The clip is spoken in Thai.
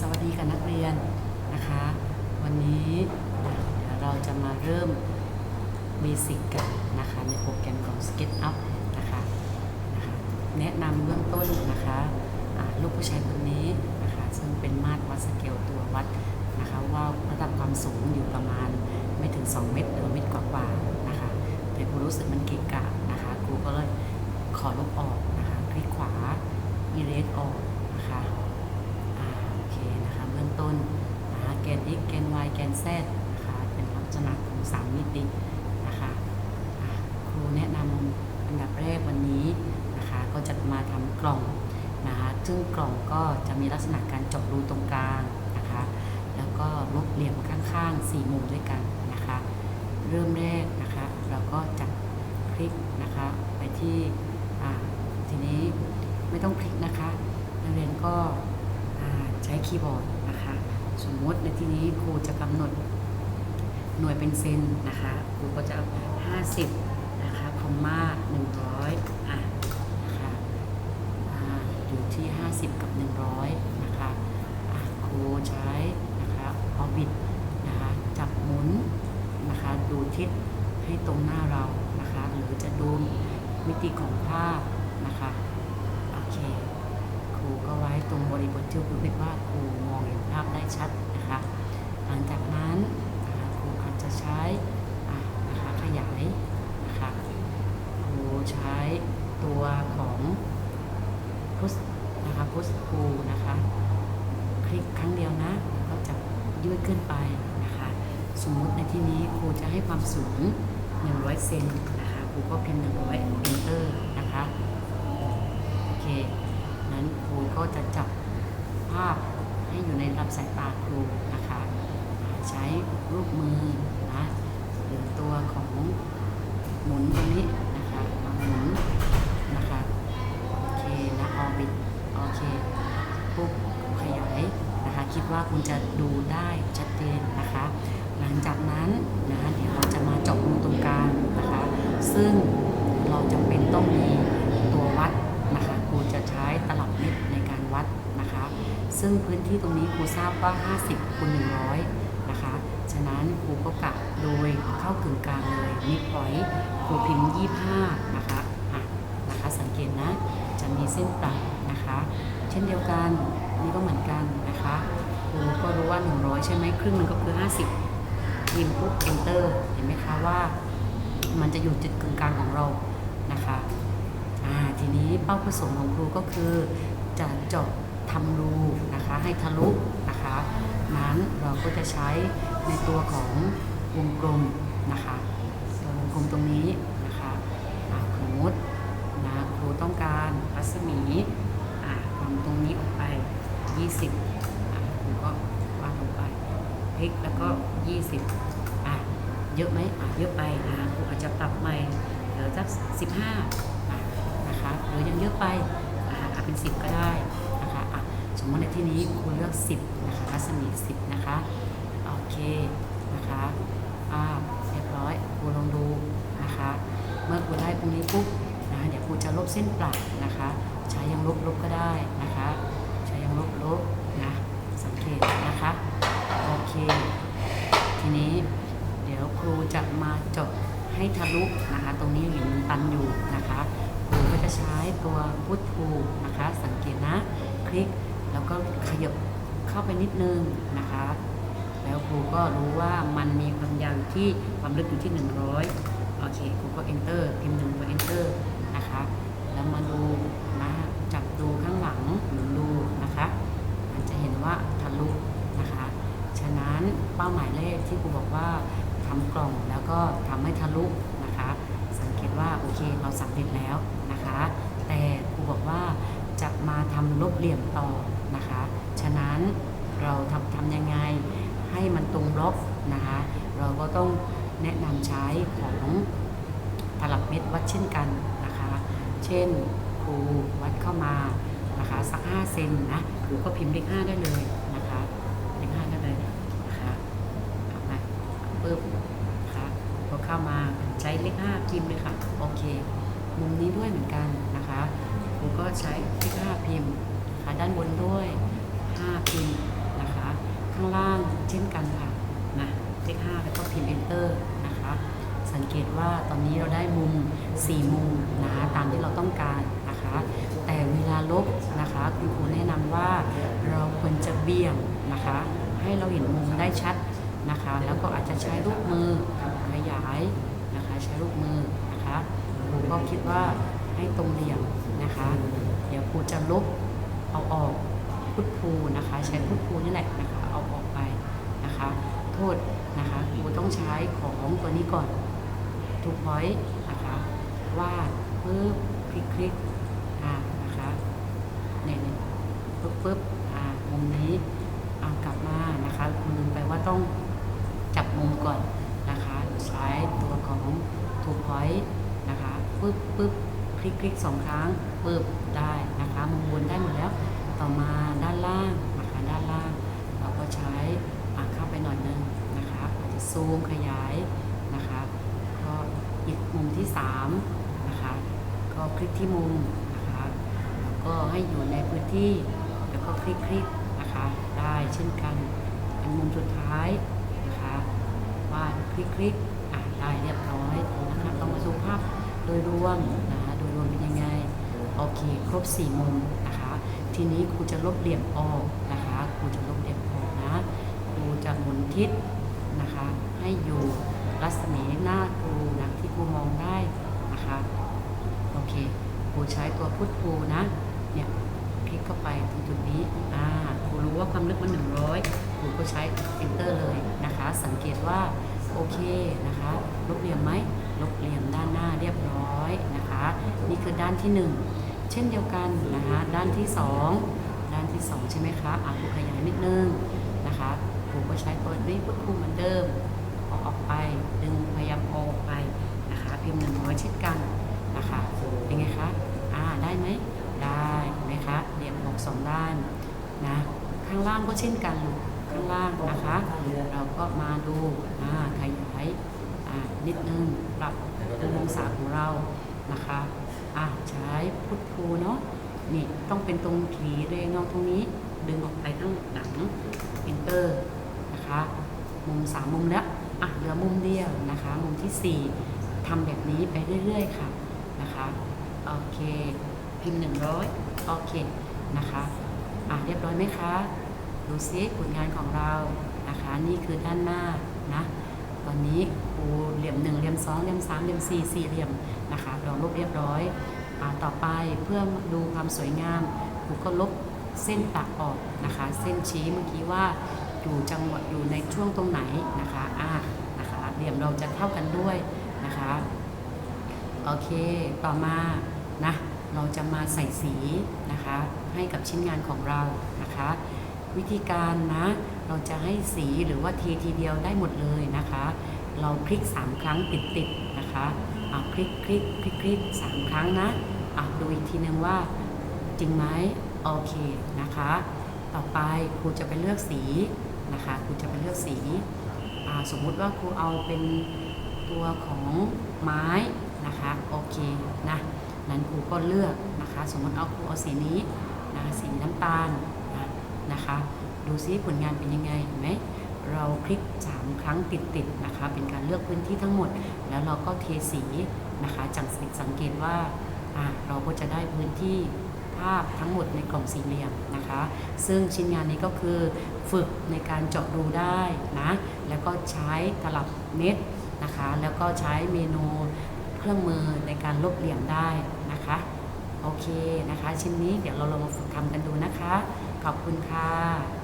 สวัสดีกับนักเรียนนะคะ วันนี้เดี๋ยวเราจะมาเริ่มเบสิกกันนะคะในโปรแกรมของ SketchUp นะคะนะคะแนะนำเบื้องต้นนะคะลูกผู้ชายคนนี้นะคะซึ่งเป็นมาตรวัดสเกลตัววัดนะคะว่าระดับความสูงอยู่ประมาณไม่ถึง 2 เมตรหรือเมตรกว่าๆนะคะแต่ครูรู้สึกมันเกะกะนะคะครูก็เลยขอลบออกนะคะคลิกขวา erase ออกนะคะ นะคะเบื้องต้นนะคะแกน x แกน y แกน z นะคะเป็นลักษณะของสามมิตินะคะครูแนะนำอันดับแรกวันนี้นะคะก็จะมาทำกล่องนะคะซึ่งกล่องก็จะมีลักษณะการเจาะรูตรงกลางนะคะแล้วก็ลบเหลี่ยมข้างๆ 4 มุมด้วยกันนะคะ เริ่มแรกนะคะเราก็จะคลิกนะคะไปที่ทีนี้ไม่ต้องคลิกนะคะนักเรียนก็ ใช้คีย์บอร์ดนะคะ สมมติในที่นี้ครูจะกำหนดหน่วยเป็นเซนนะคะครูก็จะเอา50 นะคะคอมมา100อะนะคะอ่าอยู่ที่ 50 กับ 100 นะคะอะครูใช้นะคะออบิทนะคะจับหมุนนะคะดูทิศให้ตรงหน้าเรานะคะ หรือจะดูมิติของภาพนะคะ โอเค ครูก็ไว้ตรงบริบทที่ครูคิดว่าครูมองเห็นภาพได้ชัดนะคะหลังจากนั้นครูอาจจะใช้นะคะขยายนะคะครูใช้ตัวของพุชนะคะพุชครูนะคะคลิกครั้งเดียวนะแล้วก็จะยืดขึ้นไปนะคะสมมุติในที่นี้ครูจะให้ความสูง 100 เซนนะคะครูก็พิมพ์100 enter นะคะโอเค นั้นครูก็จะจับภาพให้อยู่ในระดับสายตาครูนะคะใช้รูปมือนะหรือตัวของหมุนตรงนี้นะคะมาหมุนนะคะโอเคนะออบิทโอเคปุ๊บขยายนะคะคิดว่าคุณจะดูได้ชัดเจนนะคะ หลังจากนั้นนะเดี๋ยวเราจะมาเจาะรูตรงกลางนะคะ ซึ่งเราจำเป็นต้องมีตัววัดนะคะ จะใช้ตลับเม็ดในการวัดนะคะ ซึ่งพื้นที่ตรงนี้ครูทราบว่า 50คูณ100 นะคะ ฉะนั้นครูก็กะโดยเข้ากึ่งกลางเลยมิดพอยต์ครูพิมพ์ 25 นะคะอะนะคะสังเกตนะ จะมีเส้นตัดนะคะ เช่นเดียวกันนี่ก็เหมือนกันนะคะครูก็รู้ว่า 100 ใช่ไหมครึ่งหนึงก็คือ 50พิมพ์ปุ๊บ enter เห็นไหมคะว่า มันจะอยู่จุดกึ่งกลางของเรานะคะ ทีนี้เป้าประสงค์ของครูก็คือ จะเจาะทำรูนะคะให้ทะลุนะคะนั้นเราก็จะใช้ในตัวของวงกลมนะคะตัววงกลมตรงนี้นะคะสมมตินะครูต้องการรัศมีอ่าทำตรงนี้ออกไป 20อ่าครูก็วางลงไปพลิกแล้วก็ 20อะเยอะไหมอะเยอะไปนะครูอาจจะปรับใหม่เหลือสัก15อะนะคะ หรือยังเยอะไปอะอะเป็น 10 ก็ได้นะคะะสมมติในที่นี้ครูเลือก 10 นะคะรัศมี 10 นะคะ โอเคนะคะอ่าเรียบร้อยครูลองดูนะคะ เมื่อครูได้ตรงนี้ปุ๊บนะเดี๋ยวครูจะลบเส้นปลักนะคะ ใช้ยังลบลบก็ได้นะคะ ใช้ยังลบลบนะสังเกตนะคะ โอเค ทีนี้เดี๋ยวครูจะมาจาะให้ทะลุนะคะ ตรงนี้เห็นมันตันอยู่ จะใช้ตัวพุททูนะคะ สังเกตนะ คลิกแล้วก็ขยับเข้าไปนิดนึงนะคะ แล้วครูก็รู้ว่ามันมีความยาวอยู่ที่ความลึกอยู่ที่ 100 โอเคครูก็ enter พิมพ์หนึ่งมา enter นะคะ แล้วมาดูนะจับดูข้างหลังหรือดูนะคะ มันจะเห็นว่าทะลุนะคะ ฉะนั้นเป้าหมายแรกที่ครูบอกว่าทำกล่องแล้วก็ทำให้ทะลุนะคะ สังเกตว่าโอเคเราสำเร็จแล้วนะคะ แต่ครูบอกว่าจะมาทำลบเหลี่ยมต่อนะคะ ฉะนั้นเราทำทำยังไงให้มันตรงบล็อกนะคะ เราก็ต้องแนะนำใช้ของตลับเม็ดวัดเช่นกันนะคะ เช่นครูวัดเข้ามานะคะสัก5เซนนะครูก็พิมพ์เลข5ได้เลยนะคะเลข5ได้เลยนะคะเอามาปึ๊บนะคะพอเข้ามาใช้เลข5พิมพ์เลยค่ะ โอเค มุมนี้ด้วยเหมือนกันนะคะครูก็ใช้เลข5พิมพ์นะคะด้านบนด้วย5พิมพ์นะคะ ข้างล่างเช่นกันค่ะนะเลข5แล้วก็พิมพ์ enter นะคะ สังเกตว่าตอนนี้เราได้มุม 4 มุมนะคะตามที่เราต้องการนะคะ แต่เวลาลบนะคะคุณครูแนะนำว่าเราควรจะเบี่ยงนะคะ ให้เราเห็นมุมได้ชัดนะคะ แล้วก็อาจจะใช้ลูกมือขยาย นะคะ ใช้ลูกมือนะคะครูก็คิดว่าให้ตรงเหลี่ยมนะคะ เดี๋ยวครูจะลบเอาออกพุทพูนะคะ ใช้พุทพูนี่แหละนะคะเอาออกไปนะคะ โทษนะคะครูต้องใช้ของตัวนี้ก่อนทูพอยต์นะคะวาดปึ๊บคลิกคลิกอ่านะคะเนี่ยเนี่ยปึ๊บปึ๊บอ่ามุมนี้เอากลับมานะคะคุณลืมไปว่าต้องจับมุมก่อน นะคะใช้ตัวของทูกพอยต์นะคะปึ๊บปึ๊บคลิกคลิกสองครั้งปึ๊บได้นะคะมุมบนได้หมดแล้ว ต่อมาด้านล่างนะคะด้านล่าง เราก็ใช้อ่าเข้าไปหน่อยนึงนะคะอาจจะซูมขยายนะคะก็อีกมุมที่3นะคะก็คลิกที่มุมนะคะแล้วก็ให้อยู่ในพื้นที่แล้วก็คลิกคลิกนะคะได้เช่นกัน อันมุมสุดท้ายาดคลิกคลิกอะได้เรียบร้อยนะคะต้องมาดูภาพโดยรวมนะคะโดยรวมเป็นยังไง โอเค ครบ 4 มุมนะคะ ทีนี้ครูจะลบเหลี่ยมออกนะคะครูจะลบเหลี่ยมออกนะครูจะหมุนทิศนะคะให้อยู่รัศมีหน้าครูนะที่ครูมองได้นะคะโอเคครูใช้ตัวพุทครูนะเนี่ยคลิกเข้าไปตรงจุดนี้อ่าครูรู้ว่าความลึกมัน100ครูก็ใช้ enter เลยนะคะ สังเกตว่า โอเคนะคะ ลบเหลี่ยมไหมลบเหลี่ยมด้านหน้าเรียบร้อยนะคะ นี่คือด้านที่ 1 เช่นเดียวกันนะคะ ด้านที่ 2 ด้านที่ 2 ใช่ไหมคะอะครูขยายนิดนึงนะคะครูก็ใช้ตัวนี้พุทครูเหมือนเดิมเอาออกไปดึงพยายามเอออกไปนะคะ พิมพ์หนึ่งร้อยเช่นกันนะคะเป็นไงคะอ่าได้ไหมได้ไหมคะเหลี่ยมออกสองด้านนะข้างล่างก็เช่นกันลูก ข้างล่างนะคะ เราก็มาดูขยายนิดนึงปรับองศาของเรานะคะอะใช้พุทพูเนาะนี่ต้องเป็นตรงขีเรงเงาตรงนี้ ดึงออกไปข้างหลัง enter นะคะมุมสามมุมแล้วอะเหลือมุมเดียวนะคะ มุมที่สี่ทำแบบนี้ไปเรื่อยๆค่ะนะคะโอเคพิมพ์หนึ่งร้อยโอเคนะคะอะเรียบร้อยไหมคะ ดูซิผลงานของเรานะคะนี่คือด้านหน้านะตอนนี้ครูเหลี่ยมหนึ่งเหลี่ยมสองเหลี่ยมสามเหลี่ยมสี่สี่เหลี่ยมนะคะเราลบเรียบร้อยอต่อไปเพื่อดูความสวยงามครูก็ลบเส้นตัดออกนะคะ เส้นชี้เมื่อกี้ว่าอยู่จังหวะอยู่ในช่วงตรงไหนนะคะอ่านะคะเหลี่ยมเราจะเท่ากันด้วยนะคะโอเคต่อมานะเราจะมาใส่สีนะคะให้กับชิ้นงานของเรานะคะ วิธีการนะ เราจะให้สีหรือว่าเททีเดียวได้หมดเลยนะคะ เราคลิก 3 ครั้งติดๆนะคะอ่าคลิกคลิกคลิกคลิกสามครั้งนะอะดูอีกทีนึงว่าจริงไหมโอเคนะคะ ต่อไปครูจะไปเลือกสีนะคะครูจะไปเลือกสีสมมุติว่าครูเอาเป็นตัวของไม้นะคะโอเคนะนั้นครูก็เลือกนะคะ สมมติเอาครูเอาสีนี้นะสีน้ำตาล นะคะ ดูซิผลงานเป็นยังไงเห็นไหมเราคลิก 3 ครั้งติดๆนะคะ เป็นการเลือกพื้นที่ทั้งหมด แล้วเราก็เทสีนะคะจังสังเกตว่าเราก็จะได้พื้นที่ภาพทั้งหมดในกล่องสี่เหลี่ยมนะคะ ซึ่งชิ้นงานนี้ก็คือฝึกในการเจาะรูได้นะ แล้วก็ใช้ตลับเม็ดนะคะ แล้วก็ใช้เมนูเครื่องมือในการลบเหลี่ยมได้นะคะ โอเคนะคะ ชิ้นนี้เดี๋ยวเราลองมาฝึกทำกันดูนะคะ ขอบคุณค่ะ